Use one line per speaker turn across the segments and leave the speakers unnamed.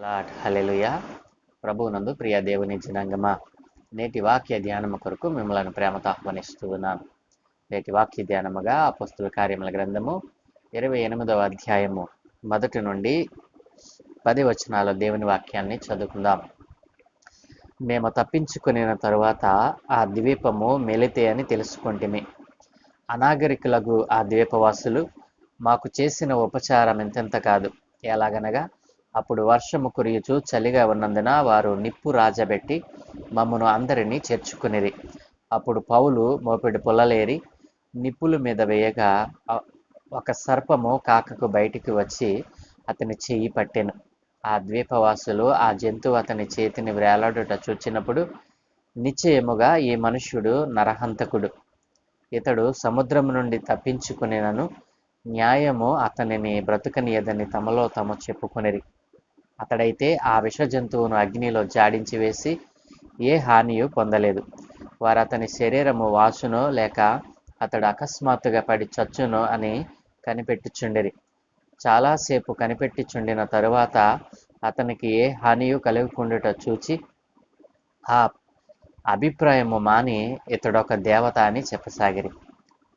Lot hallelujah ప్రభువునందు ప్రియ దేవుని జనాంగమా నేటి వాక్య ధ్యానము కొరకు మిమ్మల్ని ప్రేమతో ఆహ్వానిస్తూ ఉన్నాను. నేటి వాక్య ధ్యానముగా పుస్తక కార్యముల గ్రంథము ఇరవై ఎనిమిదవ అధ్యాయము మొదటి నుండి పది వచనాల దేవుని వాక్యాన్ని చదువుకుందాం. మేము తప్పించుకుని తరువాత ఆ ద్వీపము మెలితే అని తెలుసుకుంటిమి. అనాగరికులకు ఆ ద్వీపవాసులు మాకు చేసిన ఉపచారం ఎంతెంత కాదు. ఎలాగనగా అప్పుడు వర్షము కురియుచు చలిగా ఉన్నందున వారు నిప్పు రాజబెట్టి మమ్మను అందరినీ చేర్చుకునిరి అప్పుడు పౌలు మోపిడి పొలలేరి నిప్పుల మీద వేయగా ఒక సర్పము కాకకు బయటికి వచ్చి అతని చెయ్యి పట్టెను. ఆ ద్వీపవాసులు ఆ జంతువు అతని చేతిని వేలాడుట చూచినప్పుడు నిశ్చయముగా ఈ మనుష్యుడు నరహంతకుడు. ఇతడు సముద్రము నుండి తప్పించుకునేనను న్యాయము అతనిని బ్రతుకనియదని తమలో తాము చెప్పుకొనిరి. అతడైతే ఆ విష జంతువును అగ్నిలో జాడించి వేసి ఏ హానియు పొందలేదు. వారు అతని శరీరము వాసునో లేక అతడు అకస్మాత్తుగా పడి చచ్చునో అని కనిపెట్టుచుండిరి. చాలాసేపు కనిపెట్టిచుండిన తరువాత అతనికి ఏ హానియు కలుగుకుండుట చూచి ఆ అభిప్రాయము మాని ఇతడొక దేవత అని చెప్పసాగిరి.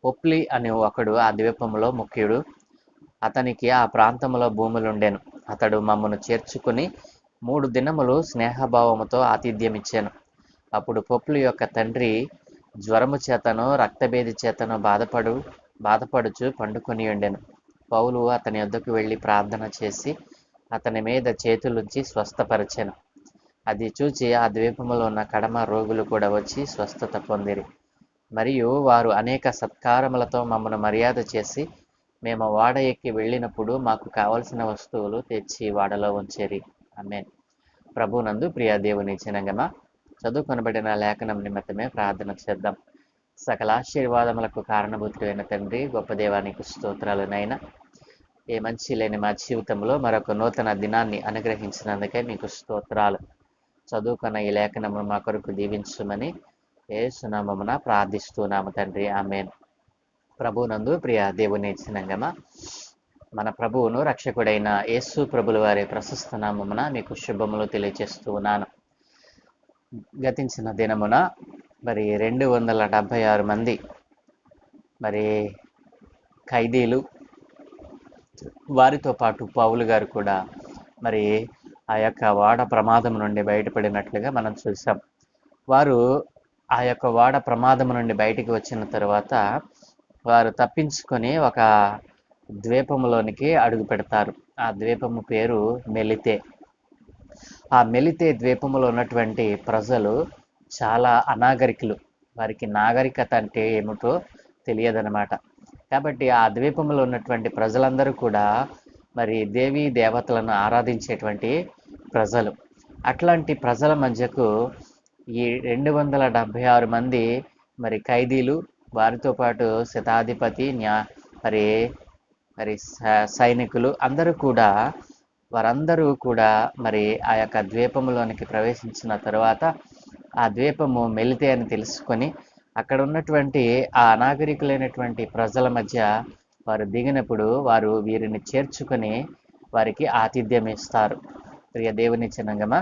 పొప్లి అని ఒకడు ఆ ద్వీపంలో ముఖ్యుడు. అతనికి ఆ ప్రాంతంలో భూములుండెను. అతడు మమ్మను చేర్చుకుని మూడు దినములు స్నేహభావముతో ఆతిథ్యం ఇచ్చాను అప్పుడు పొప్పులు యొక్క తండ్రి జ్వరము చేతను రక్తభేది చేతను బాధపడు బాధపడుచు పండుకొని ఉండెను. పౌలు అతని వద్దకు వెళ్ళి ప్రార్థన చేసి అతని మీద చేతులుంచి స్వస్థపరిచాను. అది చూచి ఆ ద్వీపంలో ఉన్న కడమ రోగులు కూడా వచ్చి స్వస్థత పొందిరి. మరియు వారు అనేక సత్కారములతో మమ్మను మర్యాద చేసి మేము వాడ ఎక్కి వెళ్ళినప్పుడు మాకు కావలసిన వస్తువులు తెచ్చి వాడలో ఉంచేరి. ఆమె ప్రభునందు ప్రియాదేవుని చినంగమ చదువుకొనబడిన లేఖనం నిమిత్తమే ప్రార్థన చేద్దాం. సకల ఆశీర్వాదములకు కారణభూతుడైన తండ్రి గొప్ప దేవానికి స్తోత్రాలునైనా ఏ మంచి లేని మా జీవితంలో మరొక నూతన దినాన్ని అనుగ్రహించినందుకే మీకు స్తోత్రాలు. చదువుకున్న ఈ లేఖనము మా కొరకు దీవించమని ఏ సునామమున ప్రార్థిస్తున్నాము తండ్రి. ఆమెను. ప్రభునందు ప్రియ దేవుని చిన్నంగమ. మన ప్రభువును రక్షకుడైన యేసు ప్రభుల వారి ప్రశస్త నామమున మీకు శుభములు తెలియజేస్తూ ఉన్నాను. గతించిన దినమున మరి రెండు వందల డెబ్భై ఆరు మంది మరి ఖైదీలు వారితో పాటు పావులు గారు కూడా మరి ఆ యొక్క వాడ ప్రమాదం నుండి బయటపడినట్లుగా మనం చూసాం. వారు ఆ యొక్క వాడ ప్రమాదం నుండి బయటికి వచ్చిన తర్వాత వారు తప్పించుకొని ఒక ద్వీపములోనికి అడుగు పెడతారు. ఆ ద్వీపము పేరు మెలితే. ఆ మెలితే ద్వీపములో ఉన్నటువంటి ప్రజలు చాలా అనాగరికులు. వారికి నాగరికత అంటే ఏమిటో తెలియదనమాట కాబట్టి ఆ ద్వీపంలో ఉన్నటువంటి ప్రజలందరూ కూడా మరి దేవీ దేవతలను ఆరాధించేటువంటి ప్రజలు. అట్లాంటి ప్రజల మధ్యకు ఈ రెండు వందల డెబ్భై ఆరు మంది మరి ఖైదీలు వారితో పాటు శతాధిపతి న్యా మరి మరి స- సైనికులు అందరూ కూడా వారందరూ కూడా మరి ఆ యొక్క ద్వీపంలోనికి ప్రవేశించిన తర్వాత ఆ ద్వీపము మెలితే అని తెలుసుకొని అక్కడ ఉన్నటువంటి ఆ అనాగరికులైనటువంటి ప్రజల మధ్య వారు దిగినప్పుడు వారు వీరిని చేర్చుకొని వారికి ఆతిథ్యం ఇస్తారు. ప్రియ దేవుని చిన్నంగమ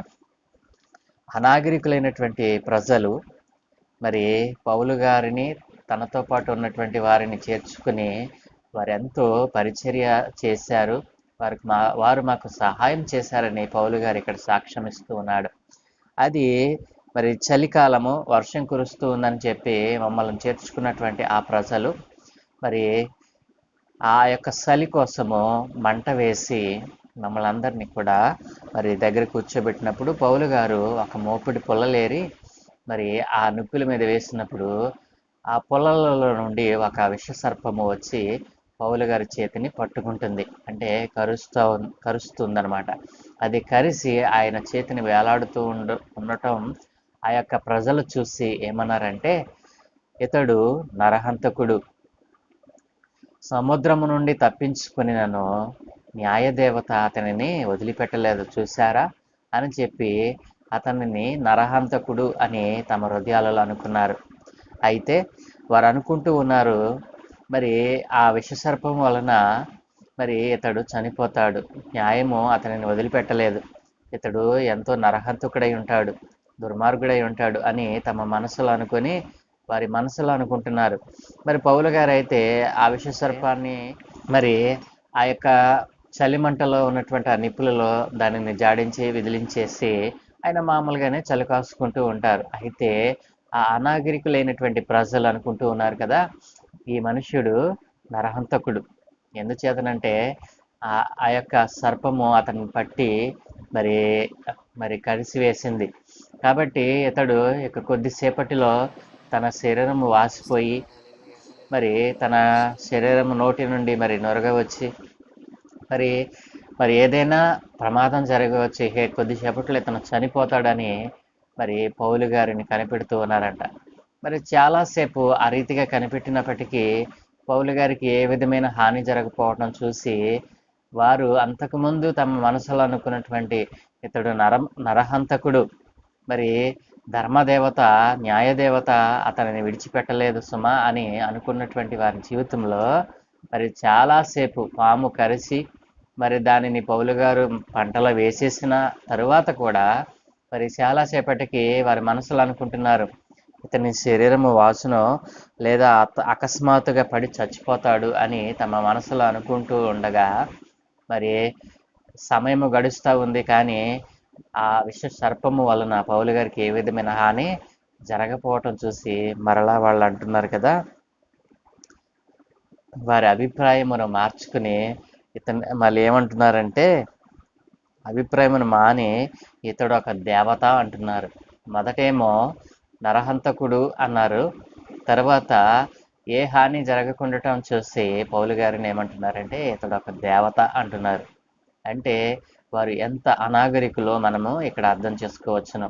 అనాగరికులైనటువంటి ప్రజలు మరి పౌలు గారిని తనతో పాటు ఉన్నటువంటి వారిని చేర్చుకుని వారు ఎంతో పరిచర్య చేశారు. వారికి మా వారు మాకు సహాయం చేశారని పౌలు గారు ఇక్కడ సాక్ష్యం ఇస్తూ ఉన్నాడు. అది మరి చలికాలము వర్షం కురుస్తూ ఉందని చెప్పి మమ్మల్ని చేర్చుకున్నటువంటి ఆ ప్రజలు. మరి ఆ యొక్క చలి కోసము మంట వేసి మమ్మల్ని అందరినీ కూడా మరి దగ్గర కూర్చోబెట్టినప్పుడు పౌలు గారు ఒక మోపిడి పొల్లలేరి మరి ఆ నుప్పుల మీద వేసినప్పుడు ఆ పొలాలలో నుండి ఒక విషసర్పము వచ్చి పౌలు గారి చేతిని పట్టుకుంటుంది. అంటే కరుస్తూ కరుస్తుందనమాట అది కరిసి ఆయన చేతిని వేలాడుతూ ఉండ ఉండటం ఆ యొక్క ప్రజలు చూసి ఏమన్నారంటే ఇతడు నరహంతకుడు. సముద్రము నుండి తప్పించుకుని నన్ను న్యాయదేవత అతనిని వదిలిపెట్టలేదు చూశారా? అని చెప్పి అతనిని నరహంతకుడు అని తమ హృదయాలలో అనుకున్నారు. అయితే వారు అనుకుంటూ ఉన్నారు మరి ఆ విషసర్పం వలన మరి ఇతడు చనిపోతాడు. న్యాయము అతనిని వదిలిపెట్టలేదు. ఇతడు ఎంతో నరహంతుకుడై ఉంటాడు దుర్మార్గుడై ఉంటాడు అని తమ మనసులో అనుకొని వారి మనసులో అనుకుంటున్నారు. మరి పౌలు గారు అయితే ఆ విష సర్పాన్ని మరి ఆ యొక్క చలిమంటలో ఉన్నటువంటి ఆ నిప్పులలో దానిని జాడించి విదిలించేసి ఆయన మామూలుగానే చలి కాసుకుంటూ ఉంటారు. అయితే ఆ అనాగరికులైనటువంటి ప్రజలు అనుకుంటూ ఉన్నారు కదా ఈ మనుష్యుడు నరహంతకుడు. ఎందుచేతనంటే ఆ ఆ యొక్క సర్పము అతన్ని పట్టి మరి మరి కలిసివేసింది కాబట్టి ఇతడు ఇక కొద్దిసేపటిలో తన శరీరము వాసిపోయి మరి తన శరీరం నోటి నుండి మరి నొరగ వచ్చి మరి మరి ఏదైనా ప్రమాదం జరగవచ్చు హే కొద్దిసేపట్లో ఇతను చనిపోతాడని మరి పౌలు గారిని కనిపెడుతూ ఉన్నారంట. మరి చాలాసేపు ఆ రీతిగా కనిపెట్టినప్పటికీ పౌలు గారికి ఏ విధమైన హాని జరగకపోవడం చూసి వారు అంతకుముందు తమ మనసులో అనుకున్నటువంటి ఇతడు నర నరహంతకుడు. మరి ధర్మదేవత న్యాయదేవత అతనిని విడిచిపెట్టలేదు సుమా అని అనుకున్నటువంటి వారి జీవితంలో మరి చాలాసేపు పాము కరిసి మరి దానిని పౌలు గారు పంటలో వేసేసిన తరువాత కూడా మరి చాలాసేపటికి వారి మనసులు అనుకుంటున్నారు. ఇతని శరీరము వాసును లేదా అత- అకస్మాత్తుగా పడి చచ్చిపోతాడు అని తమ మనసులో అనుకుంటూ ఉండగా మరి సమయము గడుస్తూ ఉంది కానీ ఆ విష సర్పము వలన పౌలు గారికి ఏ విధమైన హాని జరగపోవటం చూసి మరలా వాళ్ళు అంటున్నారు కదా. వారి అభిప్రాయమును మార్చుకుని ఇతను మళ్ళీ ఏమంటున్నారంటే అభిప్రాయమును మాని ఇతడు ఒక దేవత అంటున్నారు. మొదటేమో నరహంతకుడు అన్నారు. తర్వాత ఏ హాని జరగకుండటం చూసి పౌలు గారిని ఏమంటున్నారంటే ఇతడు ఒక దేవత అంటున్నారు. అంటే వారు ఎంత అనాగరికులో మనము ఇక్కడ అర్థం చేసుకోవచ్చును.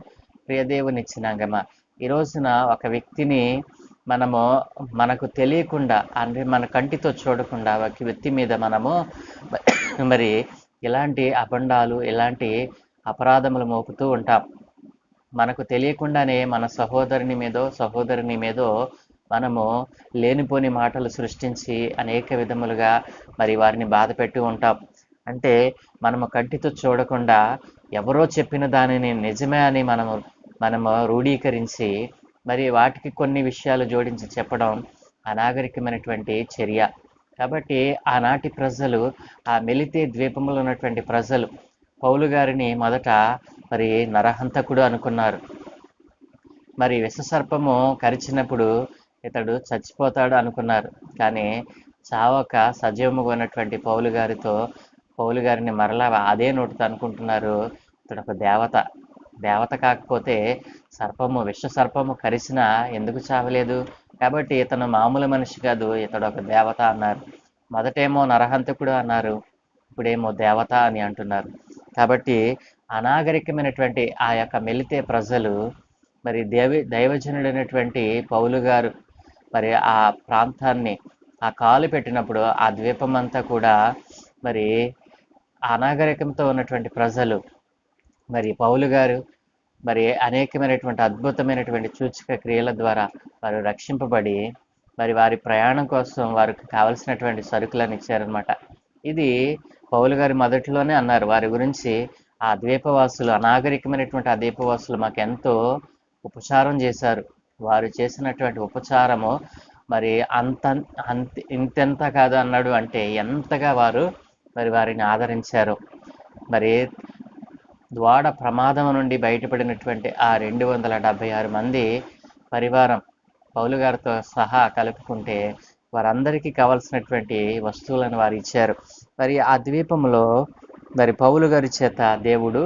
ప్రియదేవుని ఇచ్చినాగమ ఈ రోజున ఒక వ్యక్తిని మనము మనకు తెలియకుండా అంటే మన కంటితో చూడకుండా ఒక వ్యక్తి మీద మనము మరి ఇలాంటి అబండాలు ఇలాంటి అపరాధములు మోపుతూ ఉంటాం. మనకు తెలియకుండానే మన సహోదరుని మీదో సహోదరుని మీదో మనము లేనిపోని మాటలు సృష్టించి అనేక విధములుగా మరి వారిని బాధ పెట్టి ఉంటాం. అంటే మనము కంటితో చూడకుండా ఎవరో చెప్పిన దానిని నిజమే అని మనము మనము రూఢీకరించి మరి వాటికి కొన్ని విషయాలు జోడించి చెప్పడం అనాగరికమైనటువంటి చర్య. కాబట్టి ఆనాటి ప్రజలు ఆ మెలితే ద్వీపంలో ఉన్నటువంటి ప్రజలు పౌలు గారిని మొదట మరి నరహంతకుడు అనుకున్నారు. మరి విషసర్పము కరిచినప్పుడు ఇతడు చచ్చిపోతాడు అనుకున్నారు. కానీ చావక సజీవముగా ఉన్నటువంటి పౌలు గారితో పౌలు గారిని మరలా అదే నోటితో అనుకుంటున్నారు ఇతడు ఒక దేవత. దేవత కాకపోతే సర్పము విష సర్పము కరిసినా ఎందుకు చావలేదు? కాబట్టి ఇతను మామూలు మనిషి కాదు ఇతడు ఒక దేవత అన్నారు. మొదటేమో నరహంతకుడు అన్నారు ఇప్పుడేమో దేవత అని అంటున్నారు. కాబట్టి అనాగరికమైనటువంటి ఆ యొక్క మెలితే ప్రజలు మరి దేవి దైవజనుడైనటువంటి పౌలు గారు మరి ఆ ప్రాంతాన్ని ఆ కాలు పెట్టినప్పుడు ఆ ద్వీపం అంతా కూడా మరి అనాగరికంతో ఉన్నటువంటి ప్రజలు మరి పౌలు గారు మరి అనేకమైనటువంటి అద్భుతమైనటువంటి సూచక క్రియల ద్వారా వారు రక్షింపబడి మరి వారి ప్రయాణం కోసం వారికి కావలసినటువంటి సరుకులను ఇచ్చారనమాట ఇది పౌలు గారి మొదటిలోనే అన్నారు. వారి గురించి ఆ ద్వీపవాసులు అనాగరికమైనటువంటి ఆ ద్వీపవాసులు మాకు ఎంతో ఉపచారం చేశారు. వారు చేసినటువంటి ఉపచారము మరి అంత అంత ఇంతెంత కాదు అన్నాడు అంటే ఎంతగా వారు మరి వారిని ఆదరించారు. మరి ద్వాడ ప్రమాదం నుండి బయటపడినటువంటి ఆ రెండు వందల డెబ్బై ఆరు మంది పరివారం పౌలు గారితో సహా కలుపుకుంటే వారందరికీ కావలసినటువంటి వస్తువులను వారు ఇచ్చారు. మరి ఆ ద్వీపంలో మరి పౌలు గారి చేత దేవుడు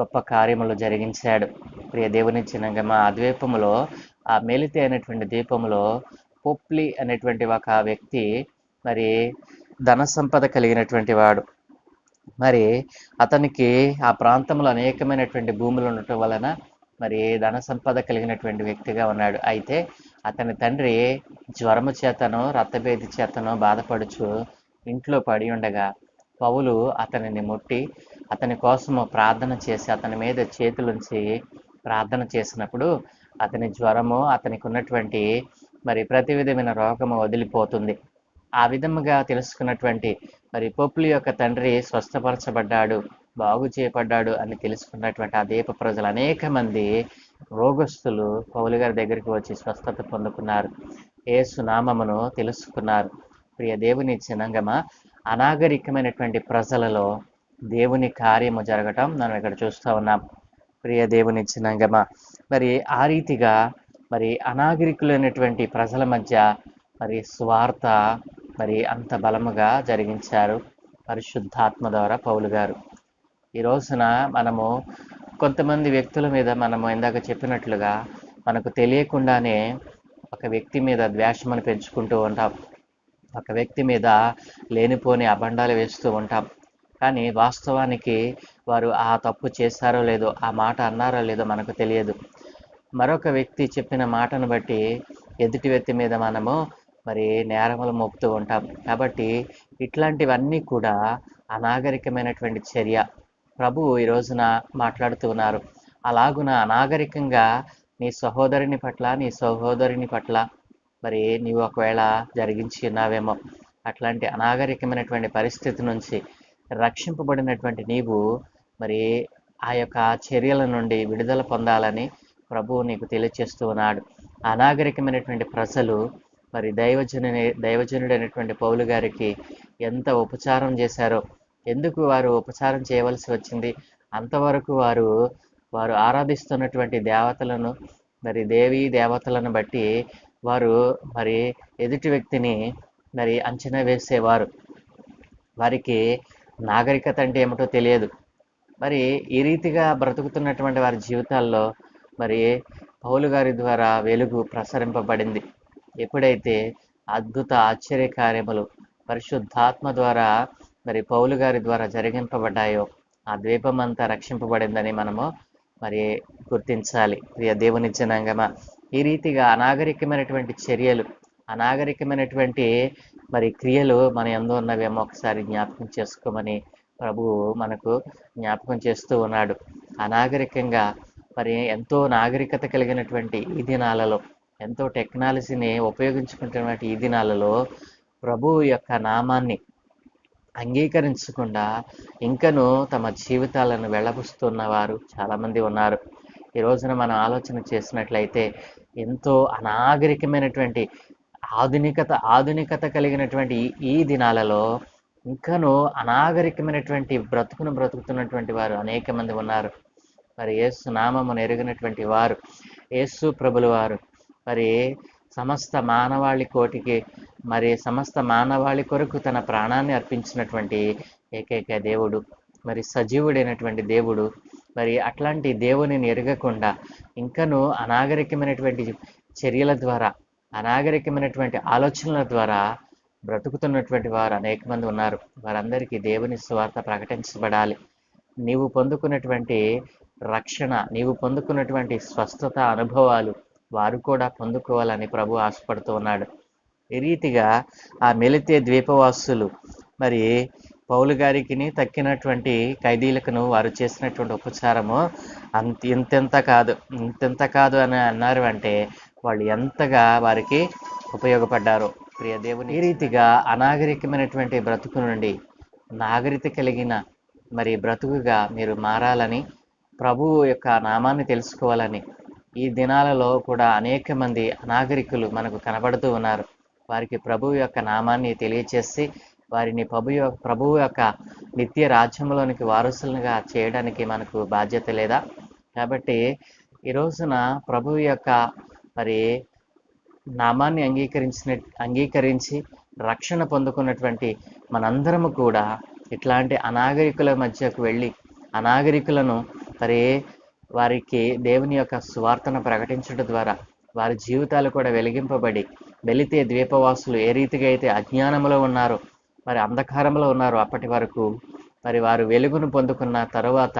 గొప్ప కార్యములు జరిగించాడు. ప్రియ దేవుని చిన్నగమ ఆ ద్వీపంలో ఆ మెలితే అనేటువంటి ద్వీపంలో పొప్లి అనేటువంటి ఒక వ్యక్తి మరి ధన సంపద కలిగినటువంటి వాడు. మరి అతనికి ఆ ప్రాంతంలో అనేకమైనటువంటి భూములు ఉండటం వలన మరి ధన సంపద కలిగినటువంటి వ్యక్తిగా ఉన్నాడు. అయితే అతని తండ్రి జ్వరము చేతను రక్తభేది చేతను బాధపడుచు ఇంట్లో పడి ఉండగా పౌలు అతనిని ముట్టి అతని కోసము ప్రార్థన చేసి అతని మీద చేతులుంచి ప్రార్థన చేసినప్పుడు అతని జ్వరము అతనికి ఉన్నటువంటి మరి ప్రతి విధమైన రోగము వదిలిపోతుంది. ఆ విధముగా తెలుసుకున్నటువంటి మరి పొప్పుల యొక్క తండ్రి స్వస్థపరచబడ్డాడు బాగు చేయబడ్డాడు అని తెలుసుకున్నటువంటి ఆ దీప ప్రజలు అనేక మంది రోగస్తులు పౌలు గారి దగ్గరికి వచ్చి స్వస్థత పొందుకున్నారు. ఏ సునామమును తెలుసుకున్నారు. ప్రియ దేవుని జనంగమా అనాగరికమైనటువంటి ప్రజలలో దేవుని కార్యము జరగటం మనం ఇక్కడ చూస్తూ ఉన్నాం. ప్రియ దేవుని జనంగమా మరి ఆ రీతిగా మరి అనాగరికులైనటువంటి ప్రజల మధ్య మరి స్వార్థ మరి అంత బలముగా జరిగించారు పరిశుద్ధాత్మ ద్వారా పౌలు గారు. ఈ రోజున మనము కొంతమంది వ్యక్తుల మీద మనము ఇందాక చెప్పినట్లుగా మనకు తెలియకుండానే ఒక వ్యక్తి మీద ద్వేషమని పెంచుకుంటూ ఉంటాం. ఒక వ్యక్తి మీద లేనిపోని అబండాలు వేస్తూ ఉంటాం. కానీ వాస్తవానికి వారు ఆ తప్పు చేశారో లేదో ఆ మాట అన్నారో లేదో మనకు తెలియదు. మరొక వ్యక్తి చెప్పిన మాటను బట్టి ఎదుటి వ్యక్తి మీద మనము మరి నేరములు మోపుతూ ఉంటాం. కాబట్టి ఇట్లాంటివన్నీ కూడా అనాగరికమైనటువంటి చర్య. ప్రభువు ఈ రోజున మాట్లాడుతూ ఉన్నారు. అలాగున అనాగరికంగా నీ సహోదరుని పట్ల నీ సహోదరుని పట్ల మరి నీవు ఒకవేళ జరిగించి ఉన్నావేమో అట్లాంటి అనాగరికమైనటువంటి పరిస్థితి నుంచి రక్షింపబడినటువంటి నీవు మరి ఆ యొక్క చర్యల నుండి విడుదల పొందాలని ప్రభువు నీకు తెలియచేస్తూ ఉన్నాడు. అనాగరికమైనటువంటి ప్రజలు మరి దైవజనుని దైవజనుడైనటువంటి పౌలు గారికి ఎంత ఉపచారం చేశారో ఎందుకు వారు ఉపచారం చేయవలసి వచ్చింది అంతవరకు వారు వారు ఆరాధిస్తున్నటువంటి దేవతలను మరి దేవి దేవతలను బట్టి వారు మరి ఎదుటి వ్యక్తిని మరి అంచనా వేసేవారు. వారికి నాగరికత అంటే ఏమిటో తెలియదు. మరి ఈ రీతిగా బ్రతుకుతున్నటువంటి వారి జీవితాల్లో మరి పౌలు గారి ద్వారా వెలుగు ప్రసరింపబడింది. ఎప్పుడైతే అద్భుత ఆశ్చర్య కార్యములు పరిశుద్ధాత్మ ద్వారా మరి పౌలు గారి ద్వారా జరిగింపబడ్డాయో ఆ ద్వీపం అంతా రక్షింపబడిందని మనము మరి గుర్తించాలి. ప్రియ దేవుని జనాంగమ ఈ రీతిగా అనాగరికమైనటువంటి చర్యలు అనాగరికమైనటువంటి మరి క్రియలు మన ఎందు ఉన్నవేమో ఒకసారి జ్ఞాపకం చేసుకోమని ప్రభువు మనకు జ్ఞాపకం చేస్తూ ఉన్నాడు. అనాగరికంగా మరి ఎంతో నాగరికత కలిగినటువంటి ఈ దినాలలో ఎంతో టెక్నాలజీని ఉపయోగించుకుంటున్నటువంటి ఈ దినాలలో ప్రభువు యొక్క నామాన్ని అంగీకరించకుండా ఇంకను తమ జీవితాలను వెళ్ళబుస్తున్న వారు చాలామంది ఉన్నారు. ఈ రోజున మనం ఆలోచన చేసినట్లయితే ఎంతో అనాగరికమైనటువంటి ఆధునికత ఆధునికత కలిగినటువంటి ఈ- దినాలలో ఇంకను అనాగరికమైనటువంటి బ్రతుకును బ్రతుకుతున్నటువంటి వారు అనేక మంది ఉన్నారు. మరి యేసు నామమును ఎరిగినటువంటి వారు యేసు ప్రభుల వారు మరి సమస్త మానవాళి కోటికి మరి సమస్త మానవాళి కొరకు తన ప్రాణాన్ని అర్పించినటువంటి ఏకైక దేవుడు మరి సజీవుడైనటువంటి దేవుడు మరి అట్లాంటి దేవునిని ఎరగకుండా ఇంకను అనాగరికమైనటువంటి చర్యల ద్వారా అనాగరికమైనటువంటి ఆలోచనల ద్వారా బ్రతుకుతున్నటువంటి వారు అనేక మంది ఉన్నారు. వారందరికీ దేవుని స్వార్థ ప్రకటించబడాలి. నీవు పొందుకున్నటువంటి రక్షణ నీవు పొందుకున్నటువంటి స్వస్థత అనుభవాలు వారు కూడా పొందుకోవాలని ప్రభు ఆశపడుతూ ఉన్నాడు. ఈ రీతిగా ఆ మెలితే ద్వీపవాసులు మరి పౌలు గారికి తక్కినటువంటి ఖైదీలకును వారు చేసినటువంటి ఉపచారము అంత ఇంతెంత కాదు. ఇంతెంత కాదు అని అన్నారు అంటే వాళ్ళు ఎంతగా వారికి ఉపయోగపడ్డారు. ప్రియ దేవుని ఈ రీతిగా అనాగరికమైనటువంటి బ్రతుకు నుండి నాగరికత కలిగిన మరి బ్రతుకుగా మీరు మారాలని ప్రభువు యొక్క నామాన్ని తెలుసుకోవాలని ఈ దినాలలో కూడా అనేక మంది అనాగరికులు మనకు కనబడుతూ ఉన్నారు. వారికి ప్రభువు యొక్క నామాన్ని తెలియచేసి వారిని ప్రభు యొక్క ప్రభువు యొక్క నిత్య రాజ్యంలోనికి వారసులుగా చేయడానికి మనకు బాధ్యత లేదా? కాబట్టి ఈ రోజున ప్రభువు యొక్క మరి నామాన్ని అంగీకరించిన అంగీకరించి రక్షణ పొందుకున్నటువంటి మనందరము కూడా ఇట్లాంటి అనాగరికుల మధ్యకు వెళ్ళి అనాగరికులను మరి వారికి దేవుని యొక్క స్వార్థను ప్రకటించడం ద్వారా వారి జీవితాలు కూడా వెలిగింపబడి వెళితే ద్వీపవాసులు ఏ రీతిగా అయితే అజ్ఞానంలో ఉన్నారో మరి అంధకారంలో ఉన్నారో అప్పటి వరకు మరి వారు వెలుగును పొందుకున్న తరువాత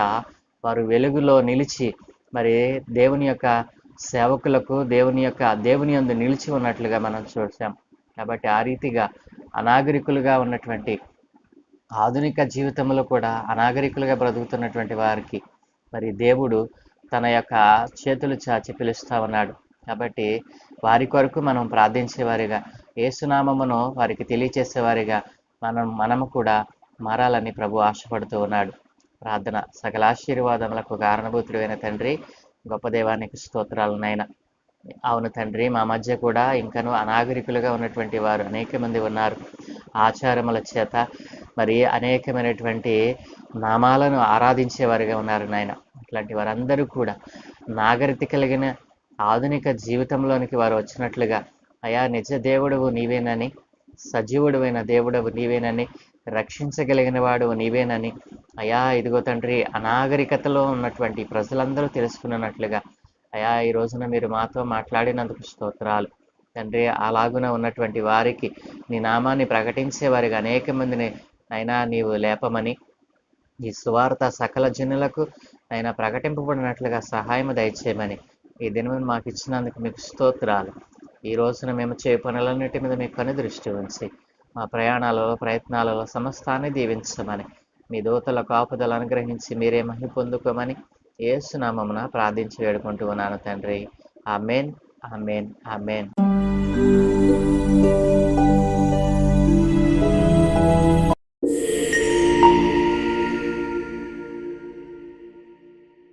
వారు వెలుగులో నిలిచి మరి దేవుని యొక్క సేవకులకు దేవుని యొక్క దేవుని అందు నిలిచి ఉన్నట్లుగా మనం చూసాం. కాబట్టి ఆ రీతిగా అనాగరికులుగా ఉన్నటువంటి ఆధునిక జీవితంలో కూడా అనాగరికులుగా బ్రతుకుతున్నటువంటి వారికి మరి దేవుడు తన యొక్క చేతులు చాచి పిలుస్తా ఉన్నాడు. కాబట్టి వారి కొరకు మనం ప్రార్థించేవారిగా ఏసునామమును వారికి తెలియచేసేవారిగా మనం మనము కూడా మారాలని ప్రభు ఆశపడుతూ ఉన్నాడు. ప్రార్థన సకల ఆశీర్వాదములకు కారణభూతుడైన తండ్రి గొప్ప దేవానికి స్తోత్రాలు నాయన. అవును తండ్రి మా మధ్య కూడా ఇంకను అనాగరికులుగా ఉన్నటువంటి వారు అనేక మంది ఉన్నారు. ఆచారముల చేత మరి అనేకమైనటువంటి నామాలను ఆరాధించేవారుగా ఉన్నారు నాయన. అట్లాంటి వారందరూ కూడా నాగరికత కలిగిన ఆధునిక జీవితంలోనికి వారు వచ్చినట్లుగా అయా నిజ దేవుడవు నీవేనని సజీవుడవైన దేవుడవు నీవేనని రక్షించగలిగిన వాడు నీవేనని అయా ఇదిగో తండ్రి అనాగరికతలో ఉన్నటువంటి ప్రజలందరూ తెలుసుకున్నట్లుగా అయా ఈ రోజున మీరు మాతో మాట్లాడినందుకు స్తోత్రాలు. తండ్రి అలాగున ఉన్నటువంటి వారికి నీ నామాన్ని ప్రకటించే వారికి అనేక మందిని అయినా నీవు లేపమని ఈ సువార్త సకల జనులకు ఆయన ప్రకటింపబడినట్లుగా సహాయం దయచేయమని ఈ దినం మాకు ఇచ్చినందుకు మీకు స్తోత్రాలు. ఈ రోజున మేము చే పనులన్నిటి మీద మీకు కను దృష్టి ఉంచి మా ప్రయాణాలలో ప్రయత్నాలలో సమస్తాన్ని దీవించమని మీ దూతల కాపుదలు అనుగ్రహించి మీరే మహి పొందుకోమని ఏసునామమున ప్రార్థించి వేడుకుంటూ ఉన్నాను తండ్రి. Amen amen amen.